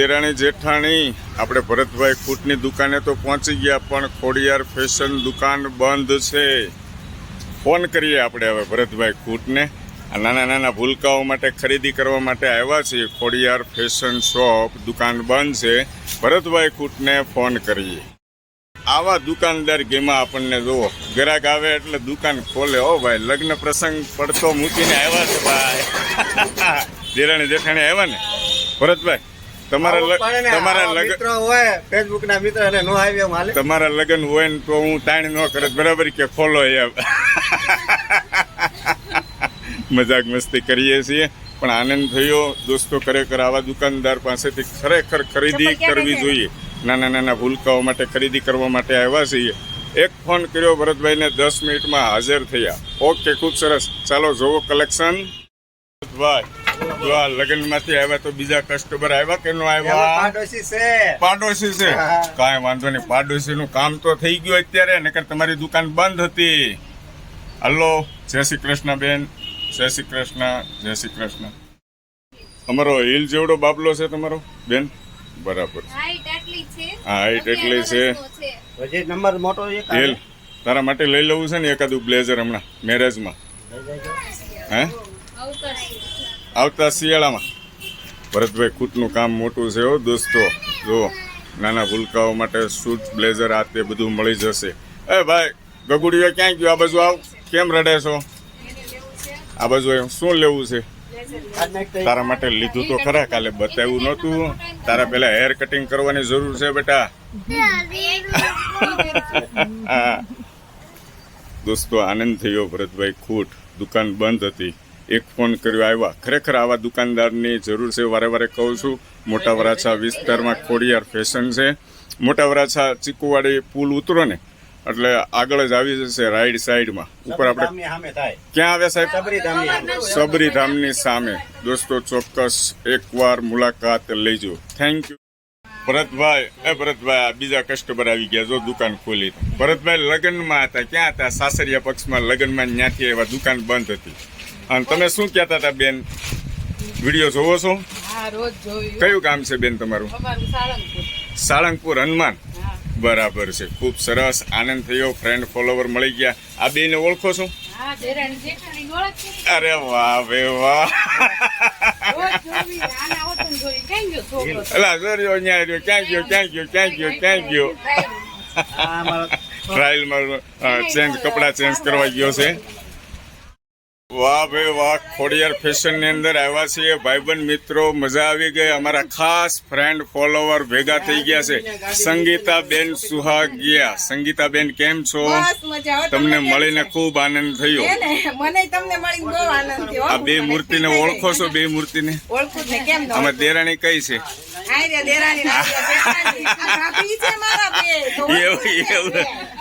દેરાણી જેઠાણી, આપણે ભરતભાઈ ખૂટની દુકાને તો પહોંચી ગયા, પણ ખોડિયાર ફેશન દુકાન બંધ છે. ફોન કરીએ આપણે હવે ભરતભાઈ ખૂટને આ નાના નાના ભૂલકાઓ માટે ખરીદી કરવા માટે આવ્યા છીએ. ખોડિયાર ફેશન શોપ દુકાન બંધ છે. ભરતભાઈ ખૂટને ફોન કરીએ. આવા દુકાનદાર ગેમાં આપણને જુઓ ગ્રાહક આવે એટલે દુકાન ખોલે. ઓ ભાઈ, લગ્ન પ્રસંગ પડતો મૂકીને આવ્યા છે ભાઈ. દેરાણી જેઠાણી આવ્યા ને? ભરતભાઈ તમારા તમારા લગ્ન હોય ફેસબુક ના મિત્ર અને નો આવી એમ હાલે. તમારા લગ્ન હોય ને તો હું તાણ ન કરે બરાબર કે ખોલો એમ. મજાક મસ્તી કરીએ છીએ પણ આનંદ થયો. દોસ્તો ખરેખર આવા દુકાનદાર પાસેથી ખરેખર ખરીદી કરવી જોઈએ. નાના નાના ભૂલકાઓ માટે ખરીદી કરવા માટે આવ્યા છીએ. એક ફોન કર્યો ભરતભાઈને દસ મિનિટમાં હાજર થયા. ઓકે ખૂબ સરસ. ચાલો જોવો કલેક્શન. ભાઈ જો આ લગ્નમાંથી આવ્યા તો બીજા કસ્ટમર આવ્યા કે નો આવ્યા? પાડોશી છે. પાડોશી છે. કાંઈ વાંધો નહીં. પાડોશી નું કામ તો થઈ ગયું અત્યારે નકર તમારી દુકાન બંધ હતી. હલો જય શ્રી કૃષ્ણ બેન. જય શ્રી કૃષ્ણ જય શ્રી કૃષ્ણ. અમારો હિલ જેવડો બાબલો છે તમારો બેન? બરાબર. હાઈટ એટલી છે. નંબર મોટો હિલ તારા માટે લઈ લેવું છે ને એકાદું બ્લેઝર હમણાં મેરેજમાં. હે. આવતા શિયાળામાં. ભરતભાઈ, ખૂટનું કામ મોટું છે હો, દોસ્તો. જુઓ નાના ભૂલકાઓ માટે સૂટ બ્લેઝર આ તે બધું મળી જશે. એ ભાઈ ગગુડીઓ ક્યાં ગયો? આ બાજુ આવ. કેમ રડે છો? આ બાજુ. શું લેવું છે? તારા માટે લીધું તો ખરા, કાલે બતાવ્યું નહોતું. તારા પેલા હેર કટિંગ કરવાની જરૂર છે, બેટા. દોસ્તો, આનંદ થયો, ભરતભાઈ, ખૂટ. દુકાન બંધ હતી. એક ફોન કર્યો આવ્યા. ખરેખર આવા દુકાનદારની જરૂર છે વારે વારે કહું છું. મોટા વરાછા વિસ્તારમાં ખોડિયાર ફેશન છે. મોટા વરાછા ચીકુવાડી પુલ ઉતરો ને એટલે આગળ જ આવી જશે રાઈડ સાઈડમાં. ઉપર આપણે ક્યાં આવ્યા સાહેબ? સબરી ધામની સામે. સબરી ધામની સામે. દોસ્તો ચોક્કસ એકવાર મુલાકાત લેજો. થેન્ક યુ ભરતભાઈ એ ભરતભાઈ આ બીજા કસ્ટમર આવી ગયા જો દુકાન ખોલી. ભરતભાઈ લગ્નમાં હતા ક્યાં હતા? સાસરિયા પક્ષમાં લગ્નમાં ત્યાંથી એવા દુકાન બંધ હતી. અને તમે શું કહેતા હતા બેન? વીડિયો જોવો છો? હા રોજ જોયું. કયું ગામ છે બેન તમારું? સાળંગપુર. સાળંગપુર હનુમાન? બરાબર છે. ખૂબ સરસ આનંદ થયો ફ્રેન્ડ ફોલોવર મળી ગયા. આ બેને ઓળખો છો? હા દેરાણી જેઠાણી ઓળખ. છે અરે વાહ બે વાહ. ક્યાં ગયો ક્યાં ગયો ક્યાં ગયો ક્યાં ગયો ટ્રાયલમાં ચેન્જ કપડાં ચેન્જ કરવા ગયો છે. વાહ ભાઈ વાહ ખોડિયાર ફેશનની અંદર આવ્યા છીએ. ભાઈબંધ મિત્રો મજા આવી ગઈ. અમારા ખાસ ફ્રેન્ડ ફોલોવર ભેગા થઈ ગયા છે. સંગીતા બેન સુહાગિયા. સંગીતા બેન કેમ છો? તમને મળીને ખૂબ આનંદ થયો. આ બે મૂર્તિને ઓળખો છો બે મૂર્તિને? અમે દેરાણી કઈ છે?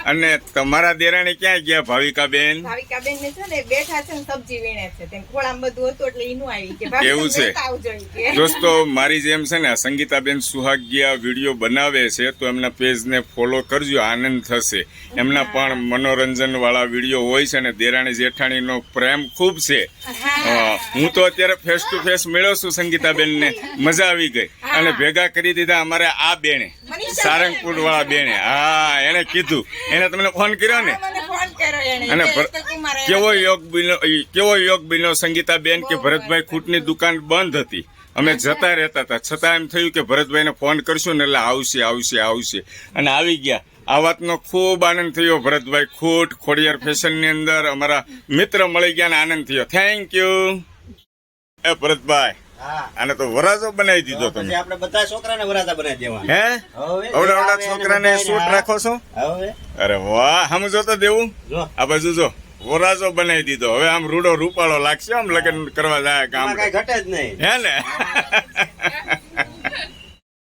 અને તમારા દેરાણી ક્યાં ગયા ભાવિકા બેન ભાવિકાબેન ને છે ને બેઠા છે ને સબ્જી વીણે છે. તેમ ખોળામાં બધું હતું એટલે એનું આવી કે એવું છે? દોસ્તો મારી જેમ છે ને સંગીતાબેન સુહાગિયા વીડિયો બનાવે છે તો એમના પેજને ફોલો કરજો આનંદ થશે. એમના પણ મનોરંજન વાળા વીડિયો હોય છે ને દેરાણી જેઠાણીનો પ્રેમ ખૂબ છે. હું. તો અત્યારે ફેસ ટુ ફેસ મેળવશું છું સંગીતાબેનને. મજા આવી ગઈ. અને ભેગા કરી દીધા અમારે આ બેને સારંગપુર વાળા બેને. હા એને કીધું. એને તમને ફોન કર્યો ને? અને કેવો યોગ બિનો કેવો યોગ બિનો સંગીતા બેન કે ભરતભાઈ ખૂટની દુકાન બંધ હતી. અમે જતા રહેતા હતા. છતાં એમ થયું કે ભરતભાઈને ફોન કરશું ને એટલે આવશે આવશે આવશે. અને આવી ગયા. આ વાતનો ખૂબ આનંદ થયો. ભરતભાઈ ખૂટ ખોડિયાર ફેશનની અંદર અમારા મિત્ર મળી ગયા ને આનંદ થયો. થેન્ક યુ એ ભરતભાઈ. આને તો વરાજો બનાવી દીધો તમે. આપણે બધા છોકરાને વરાજા બનાવી દેવા હે? હવે એને છોકરાને સૂટ રાખો છો? હવે? અરે વાહ સમજો તો દેવું? જો. આ બાજુ જો વરાજો બનાવી દીધો. હવે આમ રૂડો રૂપાળો લાગશે આમ લગ્ન કરવા જાય કામ. કઈ ઘટે જ નહીં. હે ને?